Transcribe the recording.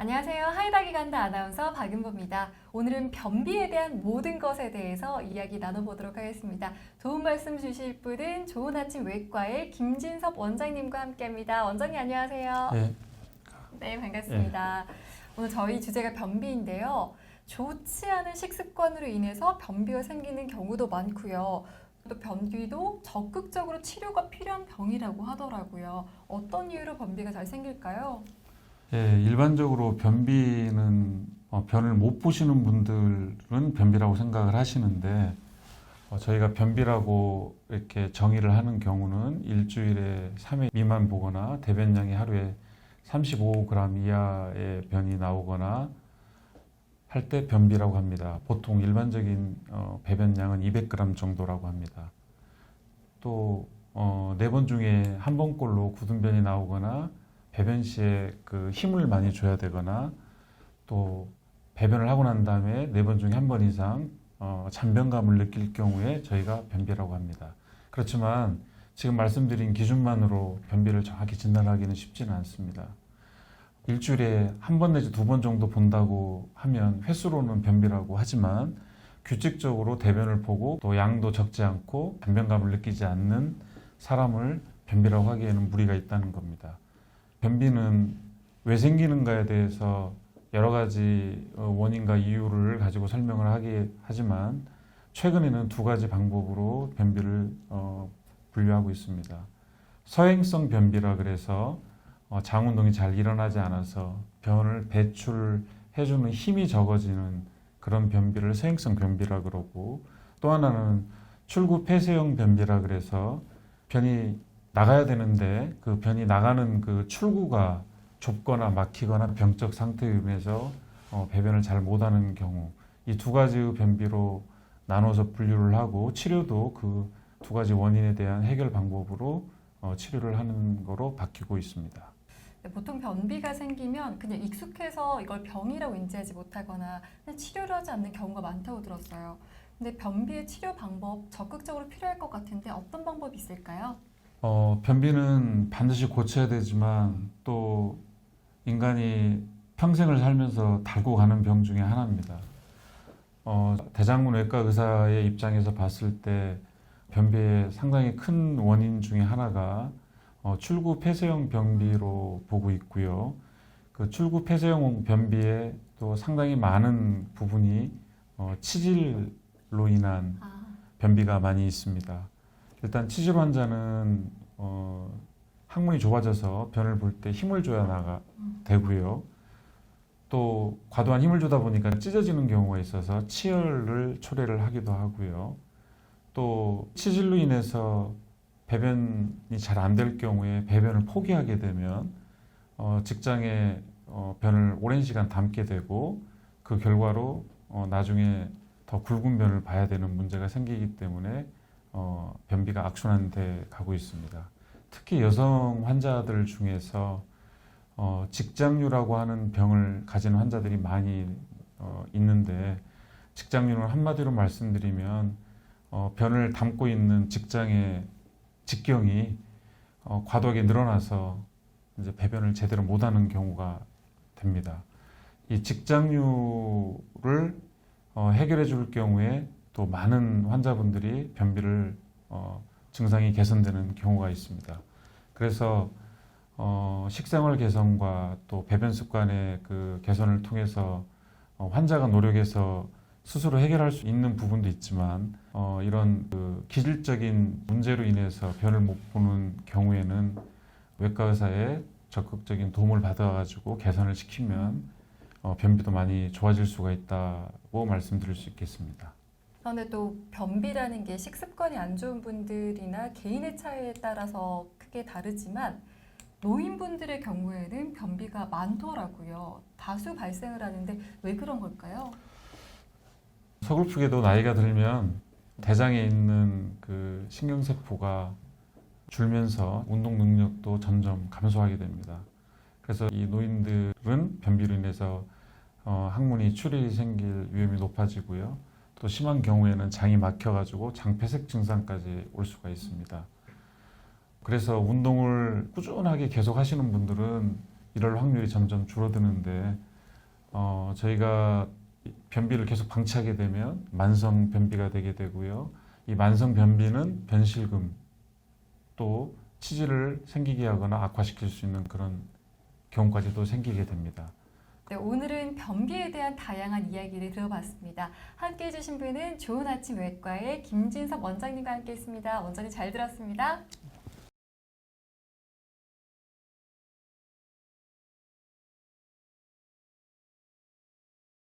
안녕하세요. 하이닥이 간다 아나운서 박윤보입니다. 오늘은 변비에 대한 모든 것에 대해서 이야기 나눠보도록 하겠습니다. 좋은 말씀 주실 분은 좋은 아침 외과의 김진섭 원장님과 함께합니다. 원장님 안녕하세요. 예, 네, 반갑습니다. 오늘 저희 주제가 변비인데요. 좋지 않은 식습관으로 인해서 변비가 생기는 경우도 많고요. 또 변비도 적극적으로 치료가 필요한 병이라고 하더라고요. 어떤 이유로 변비가 잘 생길까요? 예, 일반적으로 변비는 어, 변을 못 보시는 분들은 변비라고 생각을 하시는데 어, 저희가 변비라고 이렇게 정의를 하는 경우는 일주일에 3회 미만 보거나 대변량이 하루에 35g 이하의 변이 나오거나 할 때 변비라고 합니다. 보통 일반적인 어, 배변량은 200g 정도라고 합니다. 또 어, 네번 중에 한 번꼴로 굳은 변이 나오거나 배변 시에 그 힘을 많이 줘야 되거나 또 배변을 하고 난 다음에 네 번 중에 한 번 이상 어, 잔변감을 느낄 경우에 저희가 변비라고 합니다. 그렇지만 지금 말씀드린 기준만으로 변비를 정확히 진단하기는 쉽지는 않습니다. 일주일에 한 번 내지 두 번 정도 본다고 하면 횟수로는 변비라고 하지만 규칙적으로 대변을 보고 또 양도 적지 않고 잔변감을 느끼지 않는 사람을 변비라고 하기에는 무리가 있다는 겁니다. 변비는 왜 생기는가에 대해서 여러 가지 어, 원인과 이유를 가지고 설명을 하기 하지만 최근에는 두 가지 방법으로 변비를 어, 분류하고 있습니다. 서행성 변비라 그래서 어, 장 운동이 잘 일어나지 않아서 변을 배출해주는 힘이 적어지는 그런 변비를 서행성 변비라 그러고 또 하나는 출구 폐쇄형 변비라 그래서 변이 나가야 되는데 그 변이 나가는 그 출구가 좁거나 막히거나 병적 상태에 의해서 어, 배변을 잘 못하는 경우 이 두 가지의 변비로 나눠서 분류를 하고 치료도 그 두 가지 원인에 대한 해결 방법으로 어, 치료를 하는 거로 바뀌고 있습니다. 네, 보통 변비가 생기면 그냥 익숙해서 이걸 병이라고 인지하지 못하거나 치료를 하지 않는 경우가 많다고 들었어요. 근데 변비의 치료 방법 적극적으로 필요할 것 같은데 어떤 방법이 있을까요? 어, 변비는 반드시 고쳐야 되지만 또 인간이 평생을 살면서 달고 가는 병 중에 하나입니다. 어, 대장군 외과 의사의 입장에서 봤을 때 변비의 상당히 큰 원인 중에 하나가 어, 출구 폐쇄형 변비로 보고 있고요. 그 출구 폐쇄형 변비에 또 상당히 많은 부분이 어, 치질로 인한 아, 변비가 많이 있습니다. 일단 치질 환자는 어, 항문이 좁아져서 변을 볼 때 힘을 줘야 나가 되고요. 또 과도한 힘을 주다 보니까 찢어지는 경우가 있어서 치열을 초래를 하기도 하고요. 또 치질로 인해서 배변이 잘 안 될 경우에 배변을 포기하게 되면 어, 직장에 어, 변을 오랜 시간 담게 되고 그 결과로 어, 나중에 더 굵은 변을 봐야 되는 문제가 생기기 때문에 어, 변비가 악순환 돼 가고 있습니다. 특히 여성 환자들 중에서 어, 직장류라고 하는 병을 가진 환자들이 많이 어, 있는데 직장류는 한마디로 말씀드리면 어, 변을 담고 있는 직장의 직경이 어, 과도하게 늘어나서 이제 배변을 제대로 못하는 경우가 됩니다. 이 직장류를 어, 해결해 줄 경우에 또 많은 환자분들이 변비를 어, 증상이 개선되는 경우가 있습니다. 그래서 어, 식생활 개선과 또 배변 습관의 그 개선을 통해서 어, 환자가 노력해서 스스로 해결할 수 있는 부분도 있지만 어, 이런 그 기질적인 문제로 인해서 변을 못 보는 경우에는 외과 의사의 적극적인 도움을 받아가지고 개선을 시키면 어, 변비도 많이 좋아질 수가 있다고 말씀드릴 수 있겠습니다. 그런데 또 변비라는 게 식습관이 안 좋은 분들이나 개인의 차이에 따라서 크게 다르지만 노인분들의 경우에는 변비가 많더라고요. 다수 발생을 하는데 왜 그런 걸까요? 서글프게도 나이가 들면 대장에 있는 그 신경세포가 줄면서 운동 능력도 점점 감소하게 됩니다. 그래서 이 노인들은 변비로 인해서 어, 항문이 출혈이 생길 위험이 높아지고요. 또 심한 경우에는 장이 막혀가지고 장폐색 증상까지 올 수가 있습니다. 그래서 운동을 꾸준하게 계속 하시는 분들은 이럴 확률이 점점 줄어드는데 어, 저희가 이 변비를 계속 방치하게 되면 만성 변비가 되게 되고요. 이 만성 변비는 변실금 또 치질을 생기게 하거나 악화시킬 수 있는 그런 경우까지도 생기게 됩니다. 네, 오늘은 변비에 대한 다양한 이야기를 들어봤습니다. 함께 해주신 분은 좋은 아침 외과의 김진섭 원장님과 함께 했습니다. 원장님 잘 들었습니다.